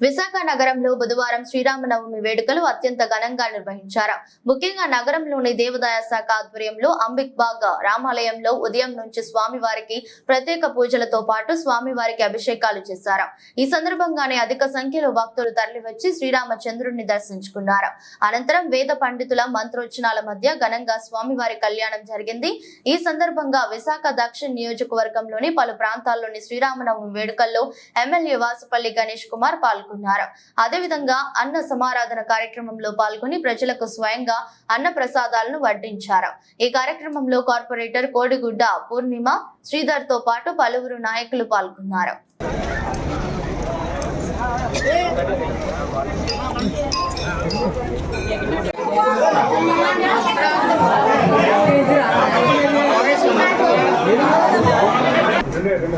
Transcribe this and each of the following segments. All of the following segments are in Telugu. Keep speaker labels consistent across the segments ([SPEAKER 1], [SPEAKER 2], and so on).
[SPEAKER 1] విశాఖ నగరంలో బుధవారం శ్రీరామనవమి వేడుకలు అత్యంత ఘనంగా నిర్వహించారు. ముఖ్యంగా నగరంలోని దేవాదాయ శాఖ ఆధ్వర్యంలో అంబిక్బాగ్ రామాలయంలో ఉదయం నుంచి స్వామివారికి ప్రత్యేక పూజలతో పాటు స్వామివారికి అభిషేకాలు చేశారు. ఈ సందర్భంగానే అధిక సంఖ్యలో భక్తులు తరలివచ్చి శ్రీరామచంద్రుడిని దర్శించుకున్నారు. అనంతరం వేద పండితుల మంత్రోచనాల మధ్య ఘనంగా స్వామివారి కళ్యాణం జరిగింది. ఈ సందర్భంగా విశాఖ దక్షిణ నియోజకవర్గంలోని పలు ప్రాంతాల్లోని శ్రీరామనవమి వేడుకల్లో ఎమ్మెల్యే వాసుపల్లి గణేష్ కుమార్ పాల్గొన్నారు అదేవిధంగా అన్న సమారాధన కార్యక్రమంలో పాల్గొని ప్రజలకు స్వయంగా అన్న ప్రసాదాలను వడ్డించారు. ఈ కార్యక్రమంలో కార్పొరేటర్ కోడిగుడ్డ పూర్ణిమ శ్రీధర్తో పాటు పలువురు నాయకులు పాల్గొన్నారు.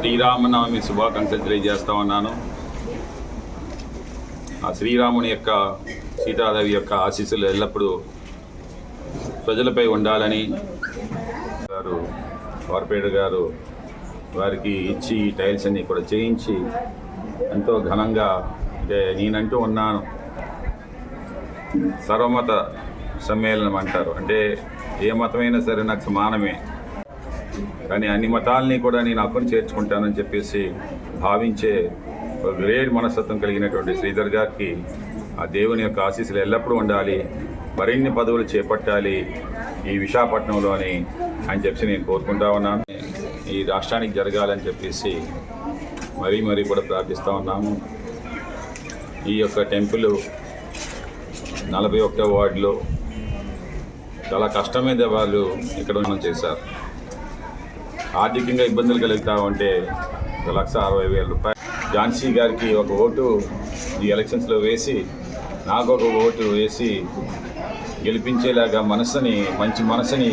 [SPEAKER 2] శ్రీరామనవమి శుభాకాంక్షలు తెలియజేస్తా ఉన్నాను. ఆ శ్రీరాముని యొక్క సీతాదేవి యొక్క ఆశీస్సులు ఎల్లప్పుడూ ప్రజలపై ఉండాలని గారు కార్పొరేట్ గారు వారికి ఇచ్చి ఈ టైల్స్ అన్ని కూడా చేయించి ఎంతో ఘనంగా అంటే నేనంటూ ఉన్నాను. సర్వమత సమ్మేళనం అంటారు. అంటే ఏ మతమైనా సరే నాకు సమానమే. కానీ అన్ని మతాలని కూడా నేను అక్కును చేర్చుకుంటానని చెప్పేసి భావించే గ్రేట్ మనస్తత్వం కలిగినటువంటి శ్రీధర్ గారికి ఆ దేవుని యొక్క ఆశీస్సులు ఎల్లప్పుడూ ఉండాలి. మరిన్ని పదవులు చేపట్టాలి ఈ విశాఖపట్నంలో అని అని చెప్పి నేను కోరుకుంటా ఉన్నాను. ఈ రాష్ట్రానికి జరగాలని చెప్పేసి మరీ మరీ కూడా ప్రార్థిస్తూ ఉన్నాము. ఈ యొక్క టెంపుల్ నలభై ఒకటో వార్డులో చాలా కష్టమైన వాళ్ళు ఇక్కడ మనం చేశారు. ఆర్థికంగా ఇబ్బందులు కలుగుతా ఉంటే ఒక లక్ష అరవై వేల రూపాయలు ఝాన్సీ గారికి ఒక ఓటు ఈ ఎలక్షన్స్లో వేసి నాకు ఒక ఓటు వేసి గెలిపించేలాగా మనసుని మంచి మనసుని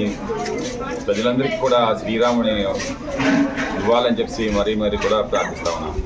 [SPEAKER 2] ప్రజలందరికీ కూడా శ్రీరాముని ఇవ్వాలని చెప్పి మరీ మరీ కూడా ప్రార్థిస్తా ఉన్నాను